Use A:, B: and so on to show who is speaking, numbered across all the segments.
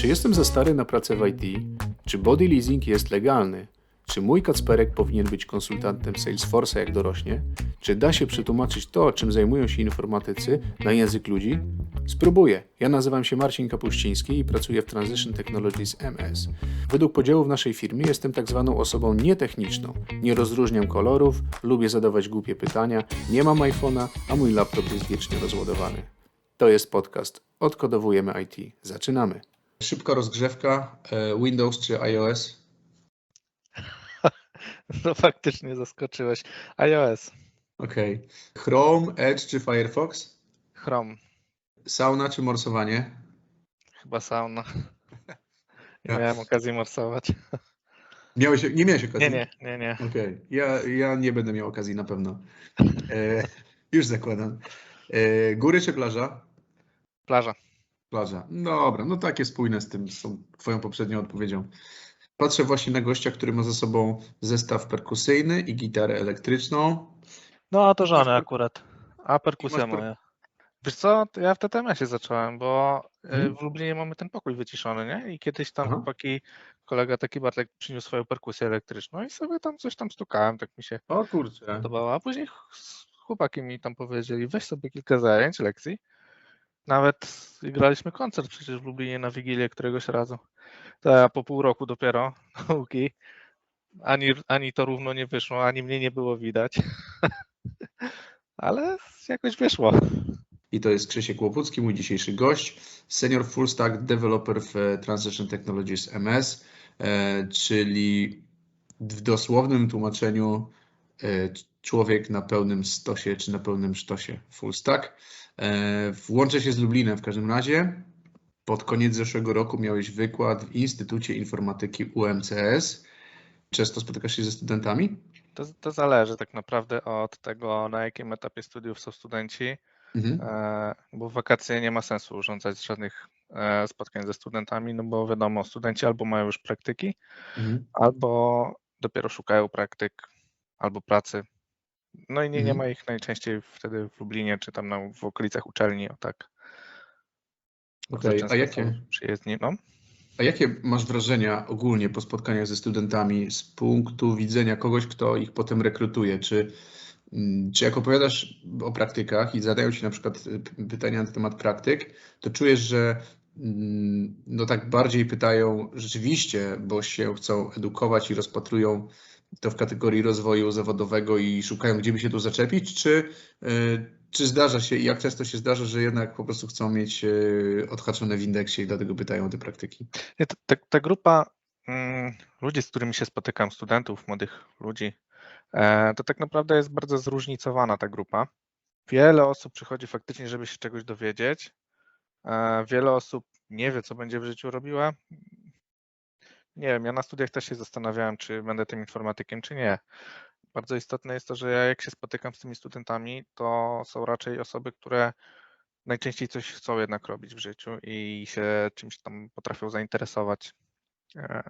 A: Czy jestem za stary na pracę w IT? Czy body leasing jest legalny? Czy mój Kacperek powinien być konsultantem Salesforce'a jak dorośnie? Czy da się przetłumaczyć to, czym zajmują się informatycy, na język ludzi? Spróbuję. Ja nazywam się Marcin Kapuściński i pracuję w Transition Technologies MS. Według podziału w naszej firmie jestem tak zwaną osobą nietechniczną. Nie rozróżniam kolorów, lubię zadawać głupie pytania, nie mam iPhone'a, a mój laptop jest wiecznie rozładowany. To jest podcast Odkodowujemy IT. Zaczynamy.
B: Szybka rozgrzewka, e, Windows czy iOS?
C: No faktycznie zaskoczyłeś. iOS,
B: Okej. Chrome, Edge czy Firefox?
C: Chrome,
B: Sauna czy morsowanie?
C: chyba sauna. Nie
B: Ja.
C: miałem okazji morsować.
B: Miałeś, nie miałeś okazji?
C: Nie, nie, nie, nie.
B: Okej. Ja, ja nie będę miał okazji na pewno. E, już zakładam. E, góry czy plaża?
C: Plaża.
B: Plaża. Dobra, no takie spójne z tym, z tą twoją poprzednią odpowiedzią. Patrzę właśnie na gościa, który ma ze sobą zestaw perkusyjny i gitarę elektryczną.
C: No a to żony akurat. A perkusja moja. Wiesz co, to ja w TTMS-ie zacząłem, bo
B: Mhm.
C: w Lublinie mamy ten pokój wyciszony, nie? I kiedyś tam
B: Aha.
C: chłopaki, kolega taki Bartek przyniósł swoją perkusję elektryczną i sobie tam coś tam stukałem, tak mi się
B: O kurczę.
C: podobało. A później chłopaki mi tam powiedzieli, weź sobie kilka zajęć, lekcji. Nawet graliśmy koncert przecież w Lublinie na Wigilię któregoś razu. To ja po pół roku dopiero nauki. Ani, ani to równo nie wyszło, ani mnie nie było widać. Ale jakoś wyszło.
B: I to jest Krzysiek Łopucki, mój dzisiejszy gość, senior full stack developer w e, Transition Technologies MS, e, czyli w dosłownym tłumaczeniu e, człowiek na pełnym stosie czy na pełnym sztosie full stack. E, Włączę się z Lublinem w każdym razie. Pod koniec zeszłego roku miałeś wykład w Instytucie Informatyki UMCS. Często spotykasz się ze studentami?
C: To, to zależy tak naprawdę od tego, na jakim etapie studiów są studenci,
B: Mhm.
C: e, bo w wakacje nie ma sensu urządzać żadnych e, spotkań ze studentami, no bo wiadomo, studenci albo mają już praktyki,
B: Mhm.
C: albo dopiero szukają praktyk, albo pracy. No i nie, nie
B: Mhm.
C: ma ich najczęściej wtedy w Lublinie, czy tam na, w okolicach uczelni, o tak.
B: Okej, a
C: często są
B: jakie,
C: Przyjezdni, no.
B: A jakie masz wrażenia ogólnie po spotkaniach ze studentami z punktu widzenia kogoś, kto ich potem rekrutuje? Czy, mm, czy jak opowiadasz o praktykach i zadają ci na przykład y, pytania na temat praktyk, to czujesz, że mm, no tak bardziej pytają rzeczywiście, bo się chcą edukować i rozpatrują to w kategorii rozwoju zawodowego i szukają, gdzie by się tu zaczepić, czy, y, czy zdarza się i jak często się zdarza, że jednak po prostu chcą mieć y, odhaczone w indeksie i dlatego pytają o te praktyki?
C: Ta, ta, grupa mm, ludzi, z którymi się spotykam, studentów, młodych ludzi, e, to tak naprawdę jest bardzo zróżnicowana ta grupa. Wiele osób przychodzi faktycznie, żeby się czegoś dowiedzieć. E, wiele osób nie wie, co będzie w życiu robiła. Nie wiem, ja na studiach też się zastanawiałem, czy będę tym informatykiem, czy nie. Bardzo istotne jest to, że ja jak się spotykam z tymi studentami, to są raczej osoby, które najczęściej coś chcą jednak robić w życiu i się czymś tam potrafią zainteresować. E,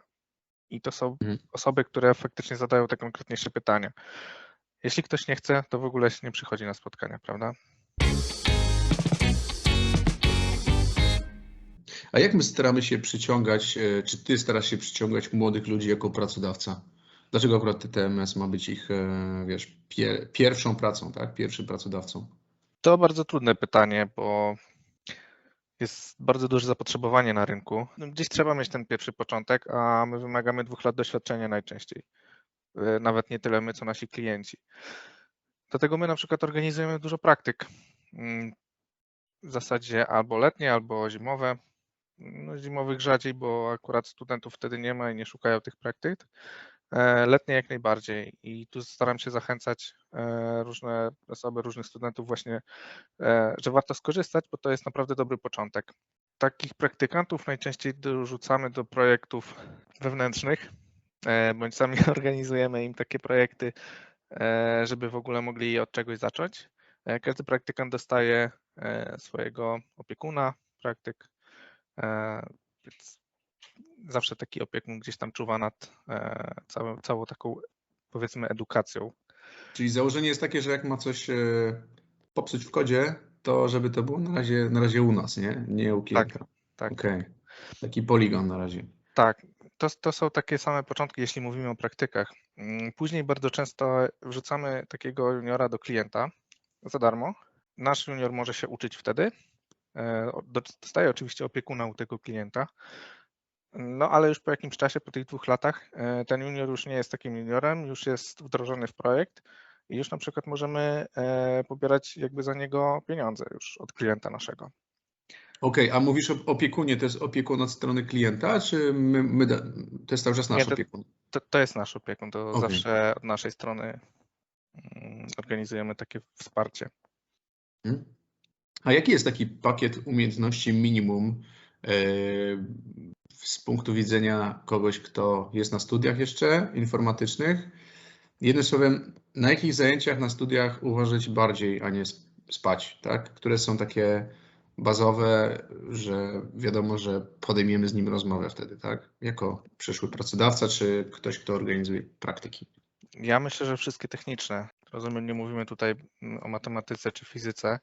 C: I to są
B: Mhm.
C: osoby, które faktycznie zadają te konkretniejsze pytania. Jeśli ktoś nie chce, to w ogóle się nie przychodzi na spotkania, prawda?
B: A jak my staramy się przyciągać, e, czy ty starasz się przyciągać młodych ludzi jako pracodawca? Dlaczego akurat TTMS ma być ich, e, wiesz, pie, pierwszą pracą, tak? Pierwszym pracodawcą?
C: To bardzo trudne pytanie, bo jest bardzo duże zapotrzebowanie na rynku. No, Gdzieś trzeba mieć ten pierwszy początek, a my wymagamy dwóch lat doświadczenia najczęściej. E, Nawet nie tyle my, co nasi klienci. Dlatego my na przykład organizujemy dużo praktyk. Mm, W zasadzie albo letnie, albo zimowe. No, zimowych rzadziej, bo akurat studentów wtedy nie ma i nie szukają tych praktyk. E, Letnie jak najbardziej. I tu staram się zachęcać e, różne osoby, różnych studentów właśnie, e, że warto skorzystać, bo to jest naprawdę dobry początek. Takich praktykantów najczęściej dorzucamy do projektów wewnętrznych, bądź sami organizujemy im takie projekty, żeby w ogóle mogli od czegoś zacząć. Każdy praktykant dostaje swojego opiekuna, praktyk, więc zawsze taki opiekun gdzieś tam czuwa nad e, całą, całą taką powiedzmy edukacją.
B: Czyli założenie jest takie, że jak ma coś e, popsuć w kodzie, to żeby to było na razie, na razie u nas, nie? Nie u klienta.
C: tak.
B: Okej. Taki poligon na razie.
C: Tak, to, to są takie same początki, jeśli mówimy o praktykach. Mm, Później bardzo często wrzucamy takiego juniora do klienta za darmo. Nasz junior może się uczyć wtedy. E, Dostaje oczywiście opiekuna u tego klienta. No ale już po jakimś czasie, po tych dwóch latach, e, ten junior już nie jest takim juniorem, już jest wdrożony w projekt i już na przykład możemy e, pobierać jakby za niego pieniądze już od klienta naszego.
B: Okej, a mówisz o opiekunie, to jest opiekun od strony klienta, czy my, my da, to jest cały czas nasz
C: Nie, to-
B: opiekun?
C: To, to jest nasz opiekun, to
B: Okej.
C: zawsze od naszej strony mm, organizujemy takie wsparcie.
B: Mhm. A jaki jest taki pakiet umiejętności minimum e, z punktu widzenia kogoś, kto jest na studiach jeszcze informatycznych? Jednym słowem, na jakich zajęciach na studiach uważać bardziej, a nie sp- spać, tak? Które są takie bazowe, że wiadomo, że podejmiemy z nim rozmowę wtedy, tak? Jako przyszły pracodawca, czy ktoś, kto organizuje praktyki.
C: Ja myślę, że wszystkie techniczne. Rozumiem, nie mówimy tutaj mm, o matematyce czy fizyce.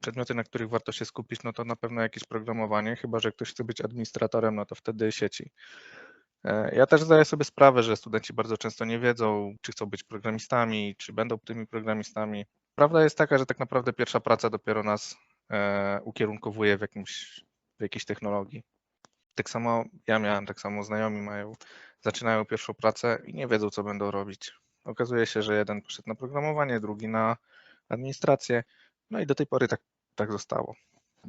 C: Przedmioty, na których warto się skupić, no to na pewno jakieś programowanie, chyba że ktoś chce być administratorem, no to wtedy sieci. E, Ja też zdaję sobie sprawę, że studenci bardzo często nie wiedzą, czy chcą być programistami, czy będą tymi programistami. Prawda jest taka, że tak naprawdę pierwsza praca dopiero nas e, ukierunkowuje w, jakimś, w jakiejś technologii. Tak samo ja miałem, tak samo znajomi mają, zaczynają pierwszą pracę i nie wiedzą, co będą robić. Okazuje się, że jeden poszedł na programowanie, drugi na administrację, no i do tej pory tak, tak zostało.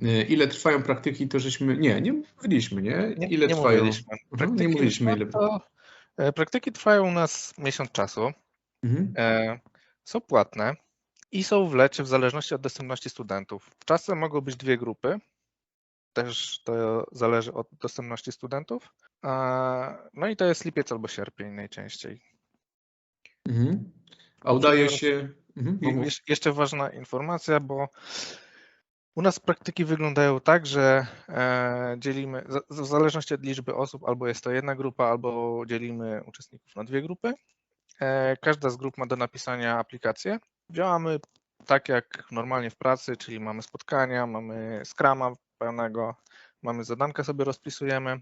B: E, Ile trwają praktyki, to żeśmy. Nie, nie mówiliśmy, nie?
C: Nie,
B: Ile
C: nie
B: trwają?
C: mówiliśmy.
B: Mhm, nie mówiliśmy, ile.
C: to, e, praktyki trwają u nas miesiąc czasu,
B: Mhm.
C: e, są płatne i są w lecie w zależności od dostępności studentów. Czasem mogą być dwie grupy, też to zależy od dostępności studentów. No i to jest lipiec albo sierpień najczęściej.
B: Mhm. A udaje się. Mhm.
C: Jeż- Jeszcze ważna informacja, bo u nas praktyki wyglądają tak, że e, dzielimy, w zależności od liczby osób, albo jest to jedna grupa, albo dzielimy uczestników na dwie grupy. E, Każda z grup ma do napisania aplikację. Działamy tak jak normalnie w pracy, czyli mamy spotkania, mamy Scrama pełnego, mamy zadanka sobie rozpisujemy.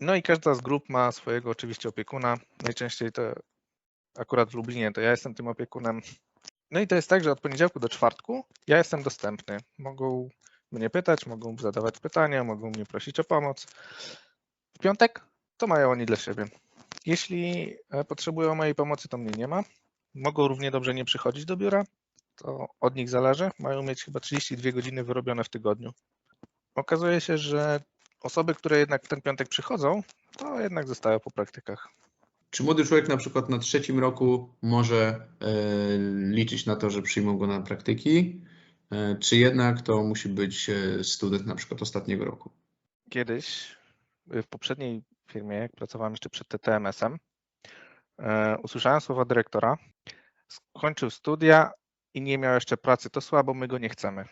C: No i każda z grup ma swojego oczywiście opiekuna. Najczęściej to akurat w Lublinie to ja jestem tym opiekunem. No i to jest tak, że od poniedziałku do czwartku ja jestem dostępny. Mogą mnie pytać, mogą zadawać pytania, mogą mnie prosić o pomoc. W piątek to mają oni dla siebie. Jeśli e, potrzebują mojej pomocy, to mnie nie ma. Mogą równie dobrze nie przychodzić do biura. To od nich zależy. Mają mieć chyba 32 godziny wyrobione w tygodniu. Okazuje się, że osoby, które jednak w ten piątek przychodzą, to jednak zostają po praktykach.
B: Czy młody człowiek na przykład na trzecim roku może e, liczyć na to, że przyjmą go na praktyki, e, czy jednak to musi być e, student na przykład ostatniego roku?
C: Kiedyś y, w poprzedniej firmie, jak pracowałem jeszcze przed TTMS-em, usłyszałem słowa dyrektora. Skończył studia i nie miał jeszcze pracy. To słabo, my go nie chcemy.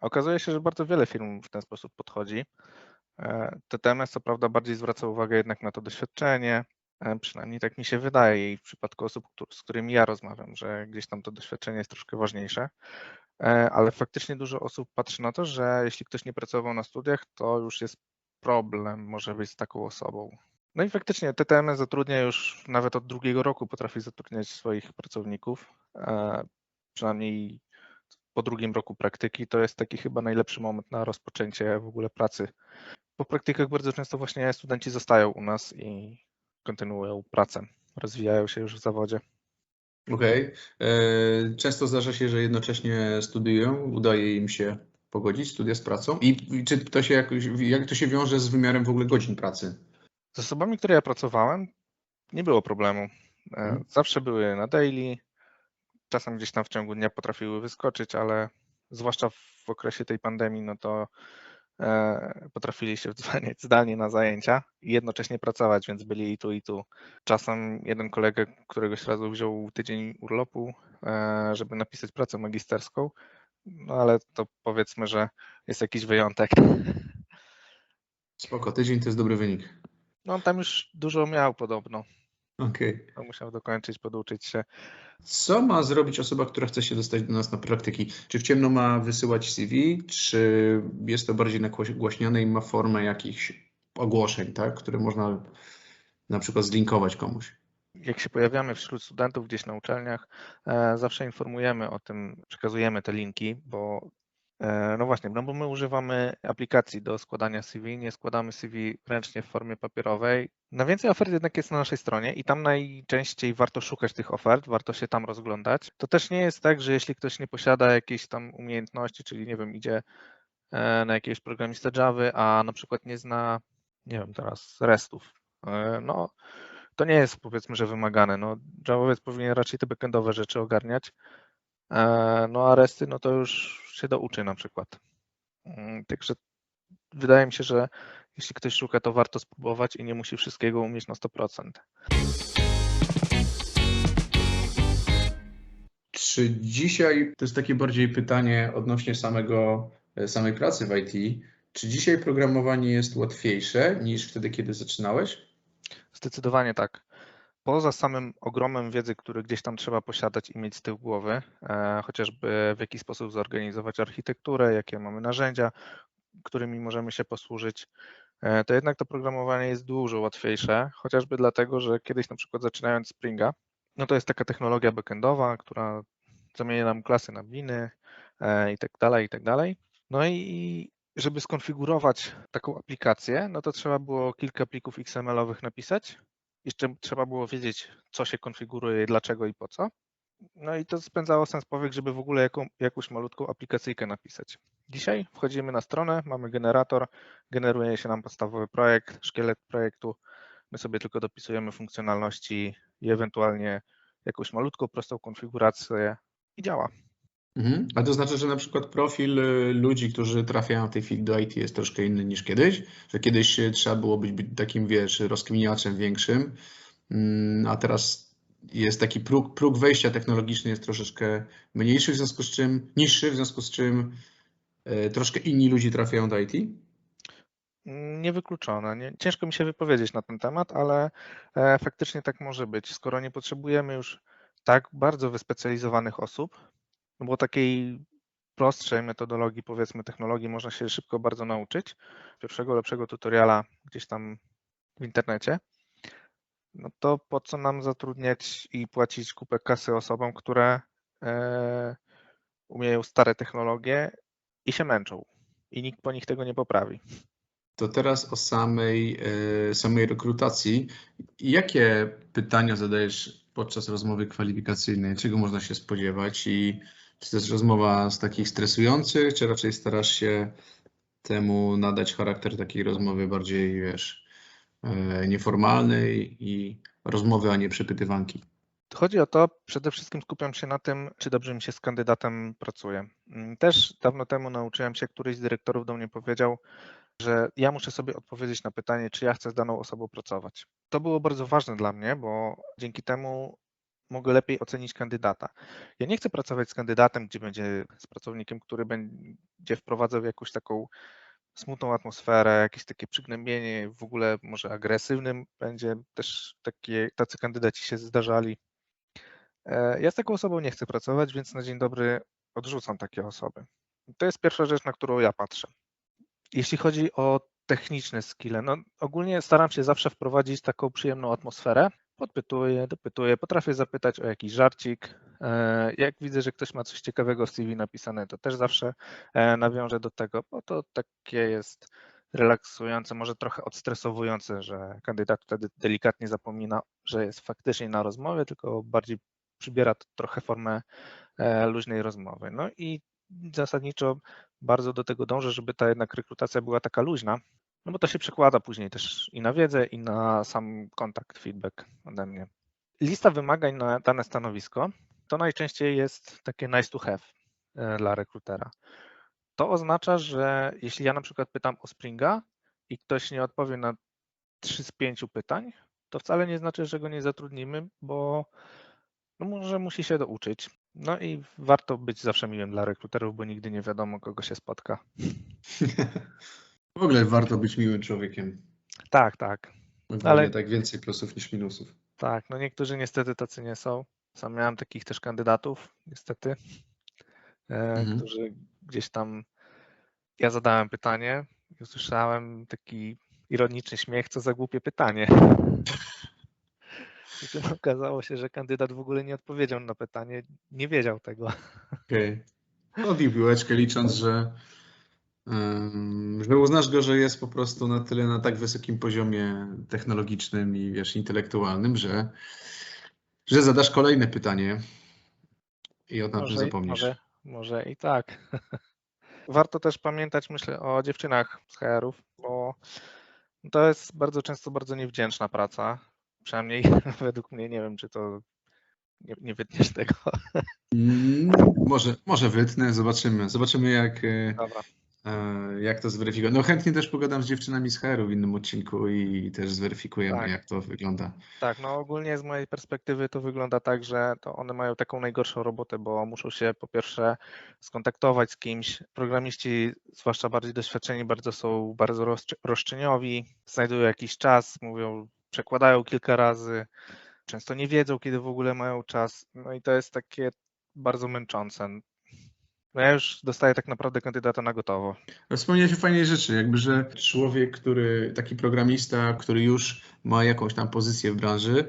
C: Okazuje się, że bardzo wiele firm w ten sposób podchodzi. TTMS co prawda bardziej zwraca uwagę jednak na to doświadczenie, przynajmniej tak mi się wydaje i w przypadku osób, z którymi ja rozmawiam, że gdzieś tam to doświadczenie jest troszkę ważniejsze. E, ale faktycznie dużo osób patrzy na to, że jeśli ktoś nie pracował na studiach, to już jest problem może być z taką osobą. No i faktycznie TTM zatrudnia już nawet od drugiego roku, potrafi zatrudniać swoich pracowników. e, Przynajmniej po drugim roku praktyki to jest taki chyba najlepszy moment na rozpoczęcie w ogóle pracy. Po praktykach bardzo często właśnie studenci zostają u nas i kontynuują pracę, rozwijają się już w zawodzie.
B: Okej. E, Często zdarza się, że jednocześnie studiują, udaje im się pogodzić studia z pracą. I czy to się jakoś, jak to się wiąże z wymiarem w ogóle godzin pracy?
C: Z osobami, które ja pracowałem, nie było problemu. E,
B: Mhm.
C: Zawsze były na daily, czasem gdzieś tam w ciągu dnia potrafiły wyskoczyć, ale zwłaszcza w okresie tej pandemii, no to potrafili się wdzwaniać zdalnie na zajęcia i jednocześnie pracować, więc byli i tu, i tu. Czasem jeden kolega któregoś razu wziął tydzień urlopu, e, żeby napisać pracę magisterską, no ale to powiedzmy, że jest jakiś wyjątek.
B: Spoko, tydzień to jest dobry wynik.
C: No on tam już dużo miał podobno.
B: Okej.
C: To musiał dokończyć, poduczyć się.
B: Co ma zrobić osoba, która chce się dostać do nas na praktyki? Czy w ciemno ma wysyłać CV, czy jest to bardziej nagłaśniane i ma formę jakichś ogłoszeń, tak? które można na przykład zlinkować komuś.
C: Jak się pojawiamy wśród studentów gdzieś na uczelniach, e, zawsze informujemy o tym, przekazujemy te linki, bo no właśnie, no bo my używamy aplikacji do składania CV, nie składamy CV ręcznie w formie papierowej. Najwięcej ofert jednak jest na naszej stronie i tam najczęściej warto szukać tych ofert, warto się tam rozglądać. To też nie jest tak, że jeśli ktoś nie posiada jakiejś tam umiejętności, czyli nie wiem, idzie e, na jakiegoś programistę Java, a na przykład nie zna, nie wiem teraz, restów, e, no to nie jest powiedzmy, że wymagane. No, Javowiec powinien raczej te backendowe rzeczy ogarniać, e, no a resty no to już się douczy na przykład. Mm, Także wydaje mi się, że jeśli ktoś szuka, to warto spróbować i nie musi wszystkiego umieć na 100%.
B: Czy dzisiaj, to jest takie bardziej pytanie odnośnie samego, e, samej pracy w IT, czy dzisiaj programowanie jest łatwiejsze niż wtedy, kiedy zaczynałeś?
C: Zdecydowanie tak. Poza samym ogromem wiedzy, który gdzieś tam trzeba posiadać i mieć z tyłu głowy, e, chociażby w jaki sposób zorganizować architekturę, jakie mamy narzędzia, którymi możemy się posłużyć, e, to jednak to programowanie jest dużo łatwiejsze, chociażby dlatego, że kiedyś na przykład zaczynając Springa, no to jest taka technologia backendowa, która zamienia nam klasy na winy e, i tak dalej, i tak dalej. No i żeby skonfigurować taką aplikację, no to trzeba było kilka plików XML-owych napisać. Jeszcze trzeba było wiedzieć, co się konfiguruje, dlaczego i po co. No i to spędzało sens powiek, żeby w ogóle jaką, jakąś malutką aplikacyjkę napisać. Dzisiaj wchodzimy na stronę, mamy generator, generuje się nam podstawowy projekt, szkielet projektu. My sobie tylko dopisujemy funkcjonalności i ewentualnie jakąś malutką, prostą konfigurację i działa.
B: Mhm. A to znaczy, że na przykład profil y, ludzi, którzy trafiają w tej chwili do IT jest troszkę inny niż kiedyś, że kiedyś y, trzeba było być takim, wiesz, rozkminiaczem większym, mm, a teraz jest taki próg, próg wejścia technologiczny jest troszeczkę mniejszy, w związku z czym, niższy, w związku z czym y, troszkę inni ludzie trafiają do IT.
C: Niewykluczone. Nie, ciężko mi się wypowiedzieć na ten temat, ale e, faktycznie tak może być. Skoro nie potrzebujemy już tak bardzo wyspecjalizowanych osób, no bo takiej prostszej metodologii, powiedzmy, technologii można się szybko bardzo nauczyć. Pierwszego lepszego tutoriala gdzieś tam w internecie. No to po co nam zatrudniać i płacić kupę kasy osobom, które e, umieją stare technologie i się męczą. I nikt po nich tego nie poprawi.
B: To teraz o samej, e, samej rekrutacji. Jakie pytania zadajesz podczas rozmowy kwalifikacyjnej? Czego można się spodziewać? I czy to jest rozmowa z takich stresujących, czy raczej starasz się temu nadać charakter takiej rozmowy bardziej, wiesz, e, nieformalnej i rozmowy, a nie przepytywanki?
C: Chodzi o to, przede wszystkim skupiam się na tym, czy dobrze mi się z kandydatem pracuje. Mm, Też dawno temu nauczyłem się, któryś z dyrektorów do mnie powiedział, że ja muszę sobie odpowiedzieć na pytanie, czy ja chcę z daną osobą pracować. To było bardzo ważne dla mnie, bo dzięki temu mogę lepiej ocenić kandydata. Ja nie chcę pracować z kandydatem, gdzie będzie z pracownikiem, który będzie wprowadzał jakąś taką smutną atmosferę, jakieś takie przygnębienie, w ogóle może agresywnym będzie też takie, tacy kandydaci się zdarzali. E, Ja z taką osobą nie chcę pracować, więc na dzień dobry odrzucam takie osoby. To jest pierwsza rzecz, na którą ja patrzę. Jeśli chodzi o techniczne skille, no ogólnie staram się zawsze wprowadzić taką przyjemną atmosferę. Podpytuję, dopytuję, potrafię zapytać o jakiś żarcik. E, Jak widzę, że ktoś ma coś ciekawego w CV napisane, to też zawsze e, nawiążę do tego, bo to takie jest relaksujące, może trochę odstresowujące, że kandydat wtedy delikatnie zapomina, że jest faktycznie na rozmowie, tylko bardziej przybiera to trochę formę e, luźnej rozmowy. No i zasadniczo bardzo do tego dążę, żeby ta jednak rekrutacja była taka luźna, no bo to się przekłada później też i na wiedzę, i na sam kontakt, feedback ode mnie. Lista wymagań na dane stanowisko to najczęściej jest takie nice to have e, dla rekrutera. To oznacza, że jeśli ja na przykład pytam o Springa i ktoś nie odpowie na 3 z 5 pytań, to wcale nie znaczy, że go nie zatrudnimy, bo no może musi się douczyć. No i warto być zawsze miłym dla rekruterów, bo nigdy nie wiadomo, kogo się spotka.
B: W ogóle warto być miłym człowiekiem.
C: Tak, tak,
B: Ogólnie
C: Ale-
B: tak więcej plusów niż minusów.
C: tak. No niektórzy niestety tacy nie są. Sam miałem takich też kandydatów, niestety, e,
B: Mhm.
C: którzy gdzieś tam. Ja zadałem pytanie i usłyszałem taki ironiczny śmiech, co za głupie pytanie. I okazało się, że kandydat w ogóle nie odpowiedział na pytanie, nie wiedział tego.
B: Okej. Odbił piłeczkę, licząc, że, ym, że uznasz go, że jest po prostu na tyle na tak wysokim poziomie technologicznym i wiesz, intelektualnym, że, że zadasz kolejne pytanie i o tym zapomnisz.
C: może, może i tak. Warto też pamiętać, myślę, o dziewczynach z HR-ów, bo to jest bardzo często bardzo niewdzięczna praca. Przynajmniej według mnie, nie wiem, czy to nie, nie wytniesz tego.
B: Mm, może, może wytnę, zobaczymy. Zobaczymy, jak, e,
C: Dobra.
B: e, jak to zweryfikować. No chętnie też pogadam z dziewczynami z HR-u w innym odcinku i też zweryfikujemy,
C: Tak.
B: jak to wygląda.
C: Tak, no ogólnie z mojej perspektywy to wygląda tak, że to one mają taką najgorszą robotę, bo muszą się po pierwsze skontaktować z kimś. Programiści, zwłaszcza bardziej doświadczeni, bardzo są bardzo roszcz- roszczeniowi, znajdują jakiś czas, mówią, przekładają kilka razy, często nie wiedzą, kiedy w ogóle mają czas. No i to jest takie bardzo męczące. No ja już dostaję tak naprawdę kandydata na gotowo.
B: Wspomniałeś o fajnej rzeczy, jakby, że człowiek, który, taki programista, który już ma jakąś tam pozycję w branży,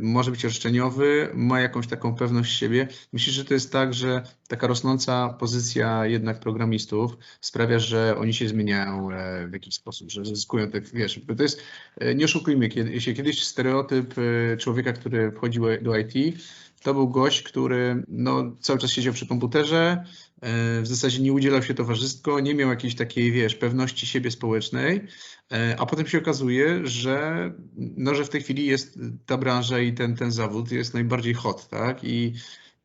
B: może być roszczeniowy, ma jakąś taką pewność siebie. Myślisz, że to jest tak, że taka rosnąca pozycja jednak programistów sprawia, że oni się zmieniają e, w jakiś sposób, że zyskują te, wiesz, bo to jest, e, nie oszukujmy się, kiedyś stereotyp e, człowieka, który wchodził do IT, to był gość, który no, cały czas siedział przy komputerze, e, w zasadzie nie udzielał się towarzystwo, nie miał jakiejś takiej, wiesz, pewności siebie społecznej, e, a potem się okazuje, że, no, że w tej chwili jest ta branża i ten, ten zawód jest najbardziej hot, tak? I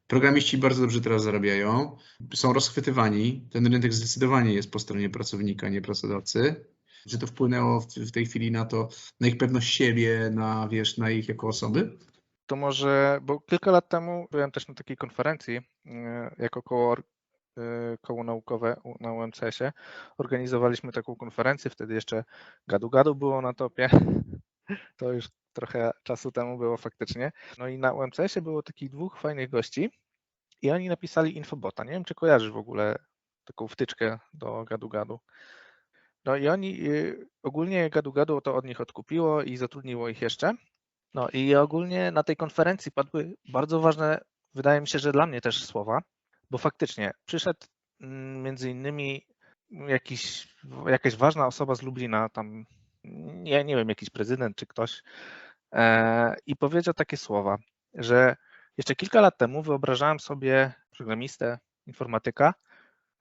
B: programiści bardzo dobrze teraz zarabiają, są rozchwytywani, ten rynek zdecydowanie jest po stronie pracownika, nie pracodawcy. Czy to wpłynęło w tej chwili na to, na ich pewność siebie, na, wiesz, na ich jako osoby?
C: To może, bo kilka lat temu byłem też na takiej konferencji e, jako koło, e, koło naukowe na UMCS-ie. Organizowaliśmy taką konferencję, wtedy jeszcze gadu gadu było na topie. To już trochę czasu temu było faktycznie. No i na UMCS-ie było takich dwóch fajnych gości i oni napisali infobota. Nie wiem, czy kojarzysz w ogóle taką wtyczkę do gadu gadu. No i oni y, ogólnie gadu gadu to od nich odkupiło i zatrudniło ich jeszcze. No i ogólnie na tej konferencji padły bardzo ważne, wydaje mi się, że dla mnie też słowa, bo faktycznie przyszedł mm, między innymi jakiś, jakaś ważna osoba z Lublina, tam nie, nie wiem, jakiś prezydent czy ktoś e, i powiedział takie słowa, że jeszcze kilka lat temu wyobrażałem sobie programistę, informatyka,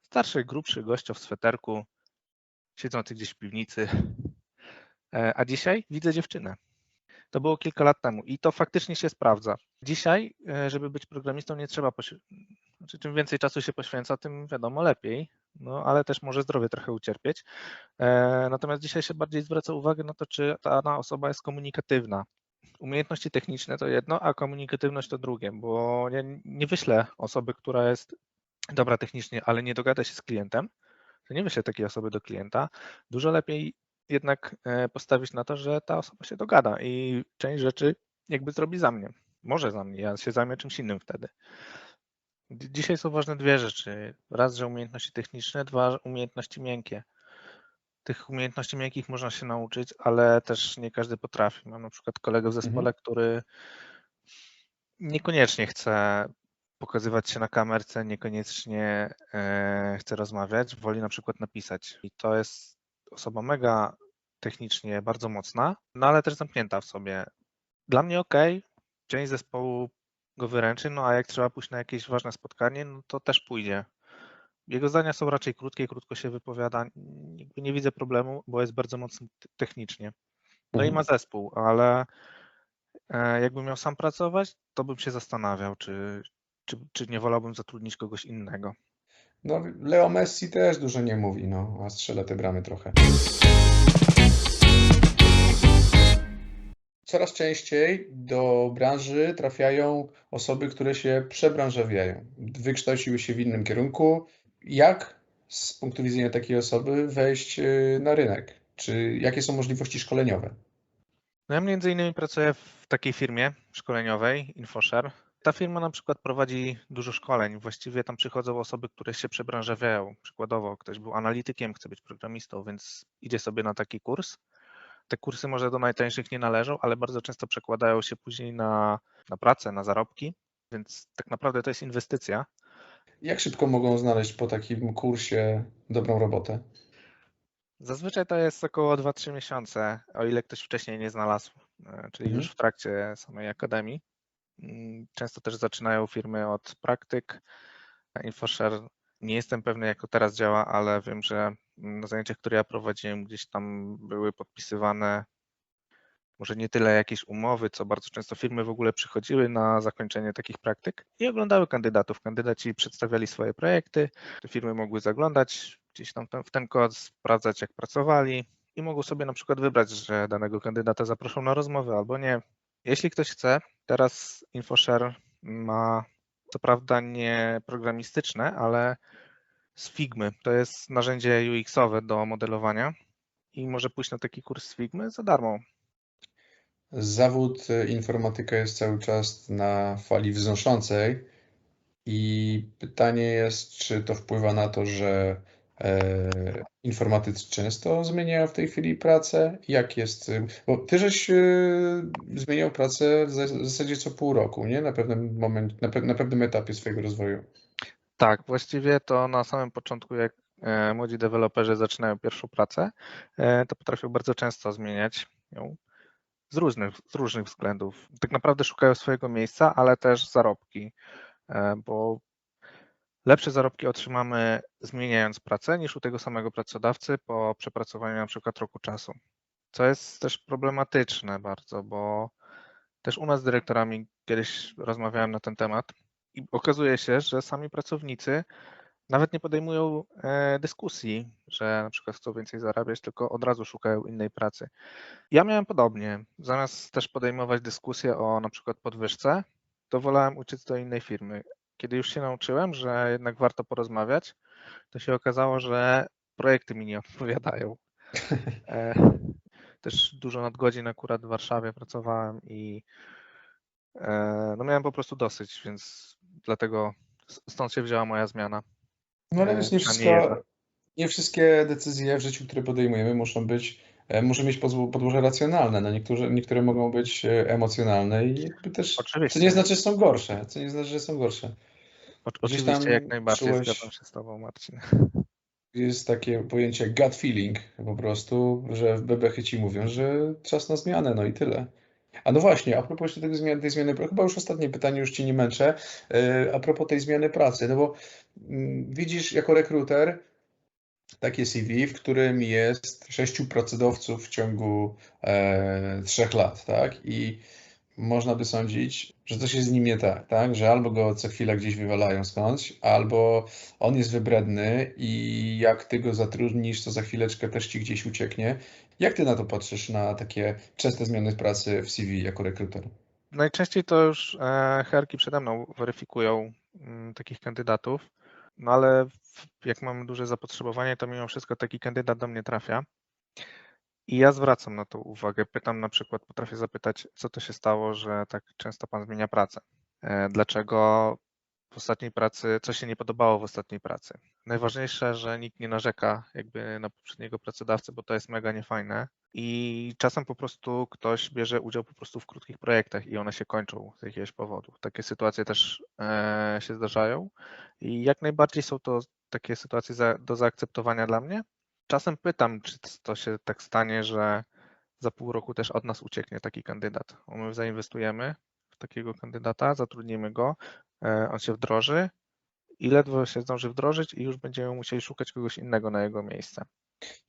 C: starszy, grubszy gościa w sweterku, siedzący gdzieś w piwnicy, e, a dzisiaj widzę dziewczynę. To było kilka lat temu i to faktycznie się sprawdza. Dzisiaj, e, żeby być programistą, nie trzeba. poświ- Znaczy, czym więcej czasu się poświęca, tym wiadomo lepiej, no ale też może zdrowie trochę ucierpieć. E, Natomiast dzisiaj się bardziej zwraca uwagę na to, czy dana osoba jest komunikatywna. Umiejętności techniczne to jedno, a komunikatywność to drugie, bo nie, nie wyślę osoby, która jest dobra technicznie, ale nie dogada się z klientem, to nie wyślę takiej osoby do klienta. Dużo lepiej jednak e, postawić na to, że ta osoba się dogada i część rzeczy jakby zrobi za mnie. Może za mnie, ja się zajmę czymś innym wtedy. Dzi- Dzisiaj są ważne dwie rzeczy. Raz, że umiejętności techniczne, dwa, umiejętności miękkie. Tych umiejętności miękkich można się nauczyć, ale też nie każdy potrafi. Mam na przykład kolegę w zespole, który niekoniecznie chce pokazywać się na kamerce, niekoniecznie e, chce rozmawiać, woli na przykład napisać. I to jest osoba mega technicznie bardzo mocna, no ale też zamknięta w sobie. Dla mnie ok, część zespołu go wyręczy, no a jak trzeba pójść na jakieś ważne spotkanie, no to też pójdzie. Jego zdania są raczej krótkie, krótko się wypowiada. Nie widzę problemu, bo jest bardzo mocny technicznie. No i ma zespół, ale e, jakbym miał sam pracować, to bym się zastanawiał, czy, czy, czy nie wolałbym zatrudnić kogoś innego.
B: No, Leo Messi też dużo nie mówi, no, a strzela te bramy trochę. Coraz częściej do branży trafiają osoby, które się przebranżawiają, wykształciły się w innym kierunku. Jak z punktu widzenia takiej osoby wejść y, na rynek? Czy jakie są możliwości szkoleniowe?
C: No ja między innymi pracuję w takiej firmie szkoleniowej, InfoShare. Ta firma na przykład prowadzi dużo szkoleń. Właściwie tam przychodzą osoby, które się przebranżawiają. Przykładowo ktoś był analitykiem, chce być programistą, więc idzie sobie na taki kurs. Te kursy może do najtańszych nie należą, ale bardzo często przekładają się później na, na pracę, na zarobki, więc tak naprawdę to jest inwestycja.
B: Jak szybko mogą znaleźć po takim kursie dobrą robotę?
C: Zazwyczaj to jest około 2-3 miesiące, o ile ktoś wcześniej nie znalazł, e, czyli
B: Mhm.
C: już w trakcie samej akademii. Mm, Często też zaczynają firmy od praktyk. InfoShare nie jestem pewny, jak to teraz działa, ale wiem, że na zajęciach, które ja prowadziłem, gdzieś tam były podpisywane może nie tyle jakieś umowy, co bardzo często firmy w ogóle przychodziły na zakończenie takich praktyk i oglądały kandydatów. Kandydaci przedstawiali swoje projekty, te firmy mogły zaglądać gdzieś tam w ten kod, sprawdzać jak pracowali i mogą sobie na przykład wybrać, że danego kandydata zaproszą na rozmowę albo nie. Jeśli ktoś chce, teraz InfoShare ma co prawda nie programistyczne, ale z Figmy. To jest narzędzie UX-owe do modelowania i może pójść na taki kurs Figmy za darmo.
B: Zawód e, informatyka jest cały czas na fali wznoszącej i pytanie jest, czy to wpływa na to, że informatycy często zmieniają w tej chwili pracę? Jak jest? e, Bo ty żeś e, zmieniał pracę w za- w zasadzie co pół roku, nie? Na pewnym moment, na, pe, na pewnym etapie swojego rozwoju.
C: Tak, właściwie to na samym początku, jak e, młodzi deweloperzy zaczynają pierwszą pracę, e, to potrafią bardzo często zmieniać ją z różnych, z różnych względów. Tak naprawdę szukają swojego miejsca, ale też zarobki, e, bo lepsze zarobki otrzymamy zmieniając pracę niż u tego samego pracodawcy po przepracowaniu na przykład roku czasu. Co jest też problematyczne bardzo, bo też u nas z dyrektorami kiedyś rozmawiałem na ten temat i okazuje się, że sami pracownicy nawet nie podejmują e, dyskusji, że na przykład chcą więcej zarabiać, tylko od razu szukają innej pracy. Ja miałem podobnie. Zamiast też podejmować dyskusję o na przykład podwyżce, to wolałem uciec do innej firmy. Kiedy już się nauczyłem, że jednak warto porozmawiać, to się okazało, że projekty mi nie odpowiadają. E, Też dużo nadgodzin akurat w Warszawie pracowałem i e, no miałem po prostu dosyć, więc dlatego stąd się wzięła moja zmiana.
B: No ale
C: E,
B: wiesz, nie
C: a nie
B: wszystko, nie wszystkie decyzje w życiu, które podejmujemy, muszą być, e, muszą mieć podło- podłoże racjonalne. No niektóre, niektóre mogą być e, emocjonalne i jakby też, co
C: Oczywiście.
B: nie znaczy, że są gorsze, co nie znaczy, że są gorsze.
C: O- Oczywiście,
B: tam
C: jak najbardziej
B: czułeś-
C: zgadzam się z Tobą, Marcin.
B: Jest takie pojęcie gut feeling po prostu, że w bebechy ci mówią, że czas na zmianę, no i tyle. A no właśnie, a propos tego zmiany, tej zmiany, chyba już ostatnie pytanie, już ci nie męczę, e, a propos tej zmiany pracy, no bo mm, widzisz jako rekruter takie CV, w którym jest sześciu pracodawców w ciągu e, trzech lat, tak? I można by sądzić, że coś jest z nim nie tak, tak? Że albo go co chwilę gdzieś wywalają skądś, albo on jest wybredny i jak ty go zatrudnisz, to za chwileczkę też ci gdzieś ucieknie. Jak ty na to patrzysz, na takie częste zmiany pracy w CV jako rekruter?
C: Najczęściej to już e, HR-ki przede mną weryfikują mm, takich kandydatów, no ale jak mamy duże zapotrzebowanie, to mimo wszystko taki kandydat do mnie trafia. I ja zwracam na to uwagę. Pytam na przykład, potrafię zapytać, co to się stało, że tak często pan zmienia pracę. E, Dlaczego w ostatniej pracy, co się nie podobało w ostatniej pracy. Najważniejsze, że nikt nie narzeka jakby na poprzedniego pracodawcę, bo to jest mega niefajne. I czasem po prostu ktoś bierze udział po prostu w krótkich projektach i one się kończą z jakiegoś powodu. Takie sytuacje też e, się zdarzają i jak najbardziej są to takie sytuacje za, do zaakceptowania dla mnie. Czasem pytam, czy to się tak stanie, że za pół roku też od nas ucieknie taki kandydat. My zainwestujemy w takiego kandydata, zatrudnimy go, e, on się wdroży i ledwo się zdąży wdrożyć i już będziemy musieli szukać kogoś innego na jego miejsce.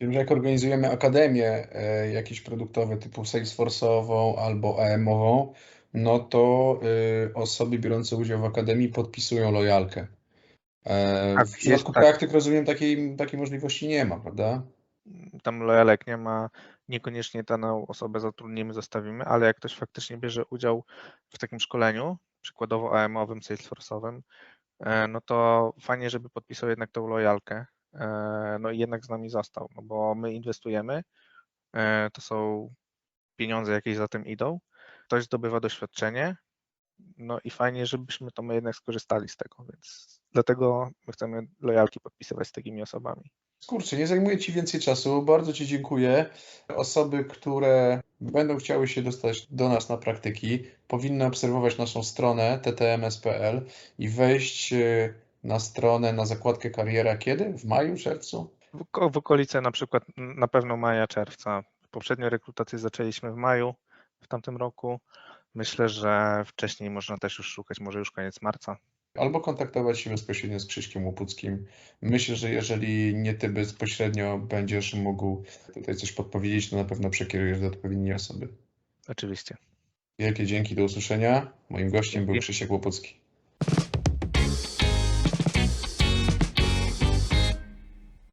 B: Wiem, że jak organizujemy akademię e, jakieś produktowe typu Salesforce'ową albo AM-ową, no to e, osoby biorące udział w akademii podpisują lojalkę. E,
C: Tak,
B: w przypadku
C: tak.
B: praktyk rozumiem takiej, takiej możliwości nie ma, prawda?
C: tam lojalek nie ma, niekoniecznie daną osobę zatrudnimy, zostawimy, ale jak ktoś faktycznie bierze udział w takim szkoleniu, przykładowo AM-owym, Salesforce'owym, e, no to fajnie, żeby podpisał jednak tą lojalkę, e, no i jednak z nami został, no bo my inwestujemy, e, to są pieniądze jakieś za tym idą, ktoś zdobywa doświadczenie No i fajnie, żebyśmy to my jednak skorzystali z tego, więc dlatego my chcemy lojalki podpisywać z takimi osobami.
B: Skurczę, nie zajmuję Ci więcej czasu. Bardzo Ci dziękuję. Osoby, które będą chciały się dostać do nas na praktyki, powinny obserwować naszą stronę ttms.pl i wejść e, na stronę, na zakładkę kariera kiedy? W maju, czerwcu?
C: W, w okolice na przykład na pewno maja, czerwca. Poprzednio rekrutację zaczęliśmy w maju w tamtym roku. Myślę, że wcześniej można też już szukać, może już koniec marca.
B: Albo kontaktować się bezpośrednio z Krzyśkiem Łupuckim. Myślę, że jeżeli nie Ty bezpośrednio będziesz mógł tutaj coś podpowiedzieć, to na pewno przekierujesz do odpowiedniej osoby.
C: Oczywiście.
B: Wielkie dzięki, do usłyszenia. Moim gościem był. Krzysiek Łopucki.